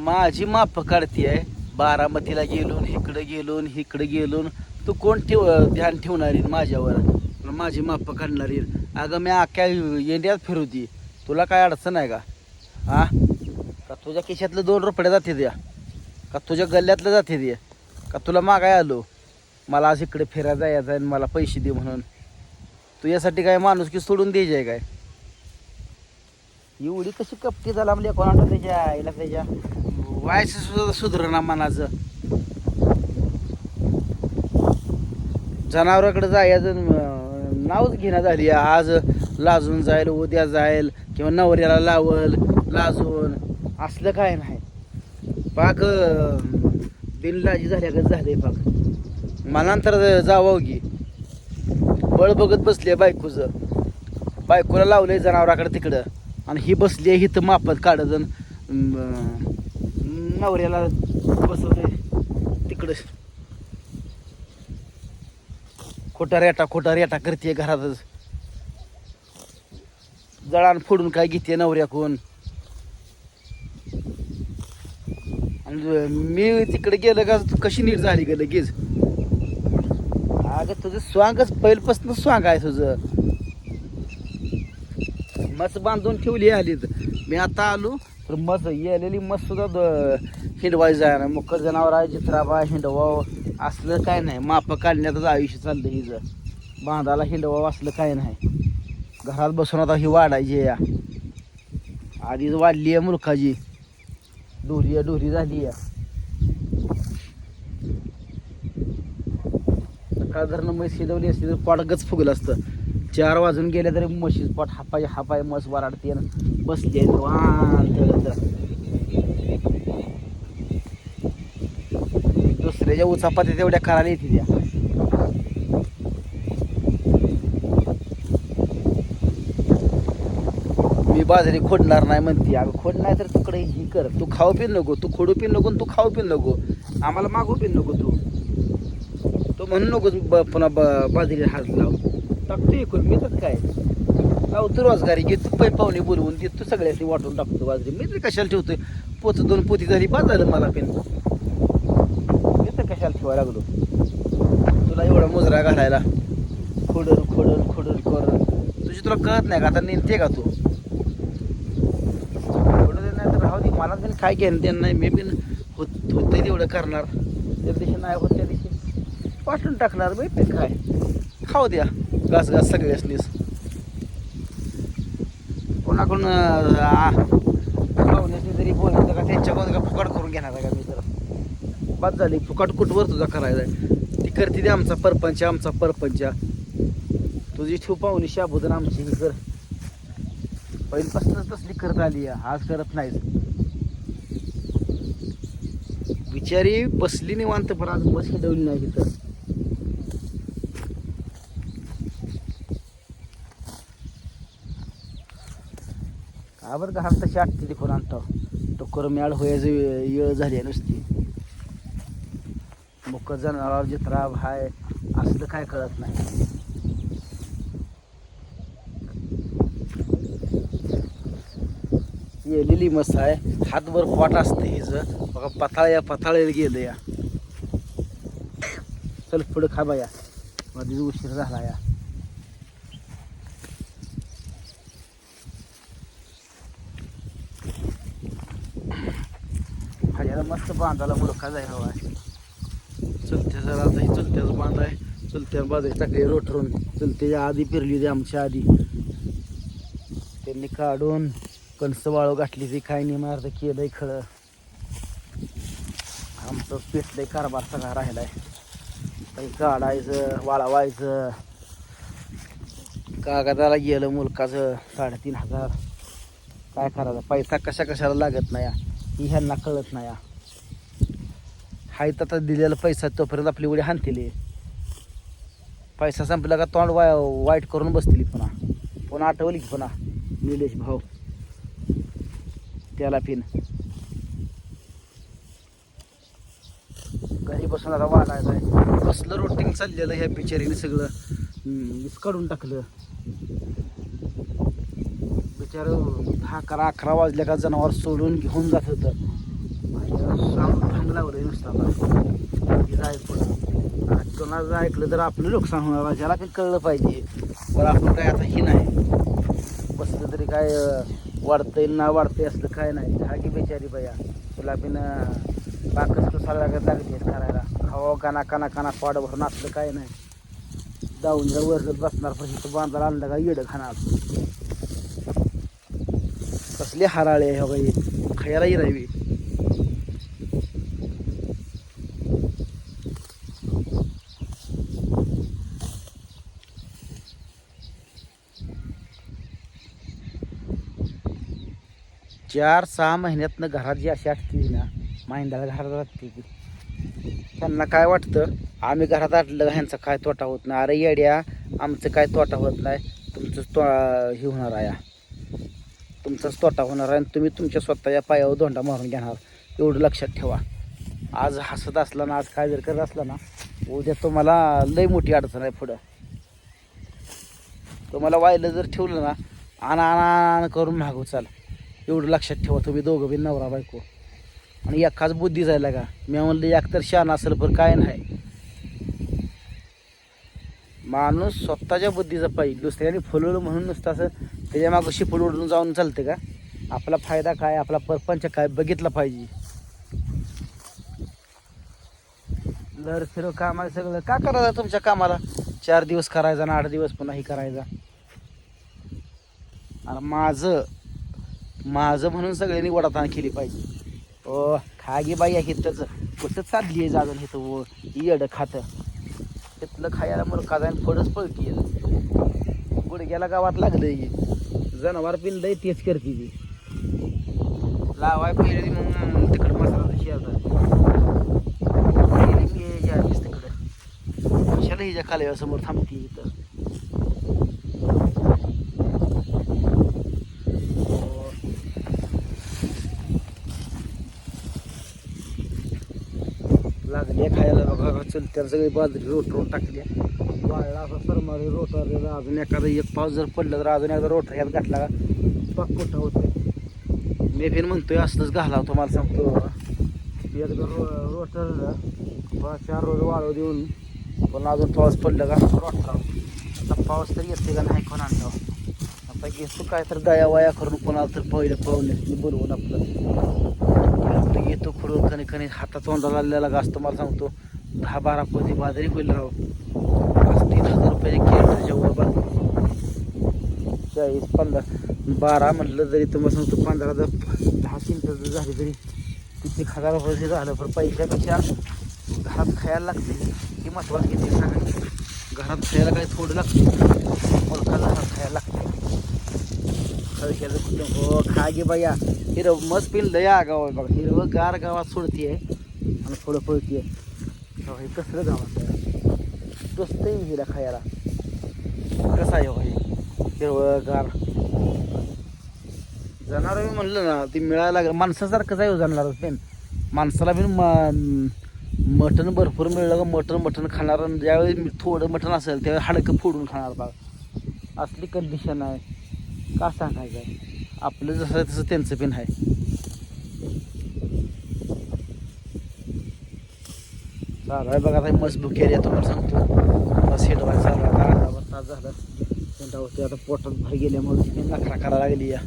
माझी माफ काढती आहे बारामतीला गेलून इकडं गेलून इकडं गेलून तू कोण ठेव ध्यान ठेवणारी माझ्यावर? माझी माझी माप काढणारी अगं मी अख्ख्या इंडियात फिरवती. तुला काय अडचण आहे का? हा का तुझ्या खिशातलं दोन रुपये जाते द्या? का तुझ्या गल्ल्यातलं जाते दे का तुला मागाय आलो? मला आज इकडे फिरायला जायचं आहे आणि मला पैसे दे म्हणून. तू यासाठी काय माणूस की सोडून द्यायची आहे काय? एवढी कशी कपटी झाला म्हणजे कोणाला त्याच्या आईला त्याच्या? व्हायचं सुद्धा सुधरणा मनाचं. जनावराकडे जायचं नावच घेण्यात झाली आज लाजून जाईल उद्या जाईल किंवा नवऱ्याला लावल लाजून. असलं काय नाही. पाक अं, बिनलाजी झाल्यागत झाले पाक. मला नंतर जावं की बळ बघत बसले बायकोचं. बायकोला लावलंय जनावराकडे तिकडं. आणि ही बसली आहे इथं मापत काढत नवऱ्याला बसवते तिकडं. खोटा रेटा खोटा रेटा करते घरातच जळान फोडून काय घेते नवऱ्याकून आणि मी तिकडे गेलं का तू कशी नीट झाली ग लगेच? अगं तुझं स्वांगच पहिलपासून स्वांग आहे तुझं. मस बांधून ठेवली आली मी आता आलो तर मस येलेली मस सुद्धा द- हिंडवायची मग मुख जनावर आहे चित्राबा हिंडवाव असलं काय नाही. माप काढण्यातच आयुष्य चाललं हिचं. बांधाला हिंडवाव असलं काय नाही. घरात बसून आता ही वाढायची या. आधीच वाढली आहे मुलखाजी डोरी या डोरी झाली आहे. सकाळ धरणं म्हैस हिंडवली असती तर पाडगच फुगलं असतं. चार वाजून गेले तरी म्हशीच पट हापाय हापाय मस वराडते आणि बसली आहे दुसऱ्याच्या उचापात्या तेवढ्या करायला येते त्या. मी बाजरी खोडणार नाही म्हणते. अगं खोड नाही तर तुकडे ही कर. तू खाऊ पिन नको तू खोडू पिन नको तू खाऊ पिन नको. आम्हाला मागू पिन नको तू. तो म्हणू नको ब- पुन्हा ब- बाजरी हात लाव टाकतो एकूण. मी तर काय? लावतो रोजगारी घेतो पै पाहुणे बोलवून देतो सगळ्यांनी वाटून टाकतो बाजरी. मी तर कशाला ठेवतोय? पोत दोन पोती झाली बाद झालं मला पण. मी तर कशाला ठेवायला लागलो? तुला एवढा मुजरा घालायला. खोडून खोडून खोडून कर तुझी तुला कळत नाही का? आता नेते का तू? एवढं नाही तर राहू दे. मला पण काय घेणं देणं नाही. मी पण होत होतंय तेवढं करणार. त्या दिवशी नाही होत त्या दिवशी पाठवून टाकणार बाई ते काय? खाऊ द्या. घास घास असलीस. कोणाकडून तरी आ, जरी बोलायचं का त्यांच्याकडून का फुकट करून घेणार आहे का मी तर? बाद झाली फुकट कुठवर तुझा करायचा आहे? ती करते दे आमचा परपंच आमचा परपंच. तुझी ठेव पाहुणी शाबुदन आमची ही कर. पहिलीपासूनच तसली करत आली आहे. आज करत नाहीच बिचारी बसली निवांत पण आज बस हिडवली नाही तिथं का बरं का हात तशी आटते ती आणतो? तो करम्याळ होयाचं येळ झाली आहे नुसती. मुक जनावर जित्रा हाय असलं काय कळत नाही. येलेली मस्त आहे हातभर पोट असते हिचं. बघा पथाळ या गेलं या. चल पुढं खा या मध्येच उशीर झाला या. ह्याला मस्त बांधाला मुलखा जाय हवा. आहे चलत्या जरा आता ही बांध आहे. चलत्या बाजरी टाकली रोटरून चलत्याच्या आधी फिरली होती आमच्या आधी. त्यांनी काढून कणस वाळू घातली ती काय नाही मार्ग केलंय खळं आमचं पेटलंय कारभार सगळा राहिलाय. काही काढायचं वाळवायचं कागदाला गेलं मुलकाचं साडेतीन हजार. काय करायचं? पैसा कशा कशाला लागत नाही ही ह्यांना कळत नाही हा. हाय तर आता दिलेला पैसा तोपर्यंत आपली उडी हाणतील. पैसा संपला का तोंड वाय वाईट करून बसतील पुन्हा. पुन्हा आठवली की पुन्हा. निलेश भाऊ. त्याला पिन. घरी बसून आता वाढायचं आहे कसलं रोटिंग चाललेलं ह्या बिचारीने सगळं? काढून टाकलं. बिचार दहा अकरा अकरा वाजल्या का जनावर सोडून घेऊन जात होतं. साऊंड जर नुसता आता. हे कोणाचं ऐकलं तर आपलं नुकसान होणार ज्याला काही कळलं पाहिजे पण आपण काय आता ही नाही. बसलं तरी काय वाढतंय ना वाढतंय असलं काय नाही. हा की बेचारी बया तुला बिन बाकस कसा लागत लागते करायला. हवा काना काना काना पाड भरून असलं काय नाही. जाऊन जर वरत बसणार पण इथं बांधायला आणलं का येडं खाणार. कसले हराळे हे बाई. खायला राहावी चार सहा महिन्यातनं घरात जी अशी असते ना माहिंदाला घरात राहते ती त्यांना काय वाटतं? आम्ही घरात आटलं ह्यांचा काय तोटा होत नाही? अरे येड्या आमचं काय तोटा होत नाही? तुमचं तो हे होणार आहे. तुमचाच तोटा होणार आहे आणि तुम्ही तुमच्या स्वतःच्या पायावर धोंडा मारून घेणार. एवढं लक्षात ठेवा. आज हसत असला ना आज काय जर करत असला ना उद्या तुम्हाला लई मोठी अडचण आहे पुढं. तुम्हाला वायलं जर ठेवलं ना आणा आणा आण करून मागू चाल. एवढं लक्षात ठेवा तुम्ही दोघं बी नवरा बायको. आणि एकाच बुद्धी जायला का मी म्हणलं एक तर शान असेल पण काय नाही. माणूस स्वतःच्या बुद्धीचा पाहिजे दुसऱ्याने फुलवलं म्हणून नुसतं असं त्याच्या मागं शिपड उडून जाऊन चालते का? आपला फायदा काय आपला परपंच काय बघितला पाहिजे. लर फिरो कामाला सगळं. का करायचं तुमच्या कामाला? चार दिवस करायचा आणि आठ दिवस पुन्हा ही करायचा. आणि माझं माझं म्हणून सगळ्यांनी वडाताण केली पाहिजे. ओ खागी बाई आहे हिथंच कुठं चालली आहे जागून हिथं व येडं खातं. तिथलं खायला मुलगा जाईन फडच पळती गुडघ्याला गावात लागलं हे. जनावर पिंड लय तेच करते ती. लावाय पहिले मग तिकडं मसाला शेजार तिकडं. कशाला हिच्या समोर थांबते इथं लागले. खायला बघा चलत्या सगळी बाजरी रोट रोट टाकल्या वाळला असा सरमारी रोट अजून एखादा एक पाऊस जर पडलं तर अजून एखादा रोटर ह्यात घातला का? पाक मोठा होतो मी फिर म्हणतोय असलंच घाला तुम्हाला सांगतो एकदा रो रोटर पाच चार रोज वाळू देऊन पण अजून पाऊस पडलं का? रोटर आता पाऊस तर येते का नाही कोण आणतो आता घेतो काय तर दया वाया करून कोणाला तर पहिलं पाहुणे बरोबर आपलं. येतो खडून खणे खणे हातात आलेला घास तुम्हाला सांगतो दहा बारा पोती बाजरी होईल राव. पाच तीन हजार रुपये किलोमीटरच्या वर बाजरी. चाळीस पंधरा बारा म्हटलं जरी तुम्हाला सांगतो पंधरा जर दहा क्विंटल जर झाली तरी किती हजार रुपये झालं पण पैशापेक्षा घरात खायला लागते. ही महत्वाचं किती सांगा घरात खायला काही थोडं लागते. मुलखाला खायला खळक्याचं कुठं? हो खा गे बाया. हिरव मस्त पिन लय गाव आहे बघा. हिरवं गार गावात सोडतीये आणि थोडं पळती हो, हे कसलं गावात आहे दोस्तही हिला खायला. कसं आहे हो हिरवं गार. जनावर मी म्हणलं ना ती मिळायला लागलं. माणसासारखंच आहे हो पेन माणसाला बी म मटण भरपूर मिळलं का मटण मटण खाणार. ज्यावेळी थोडं मटण असेल त्यावेळी हाडकं फोडून खाणार बघा असली कंडिशन आहे. का सांगायचं? आपलं जसं तसं त्यांचं पण आहे. चालू आहे बघा आता मस्त बुक केली तुम्हाला सांगतो. बस हिडवाय चालू आहे अर्धा तास झालं. त्यांच्यावरती आता पोटात भर गेल्यामुळे ती नखरा करायला लागली या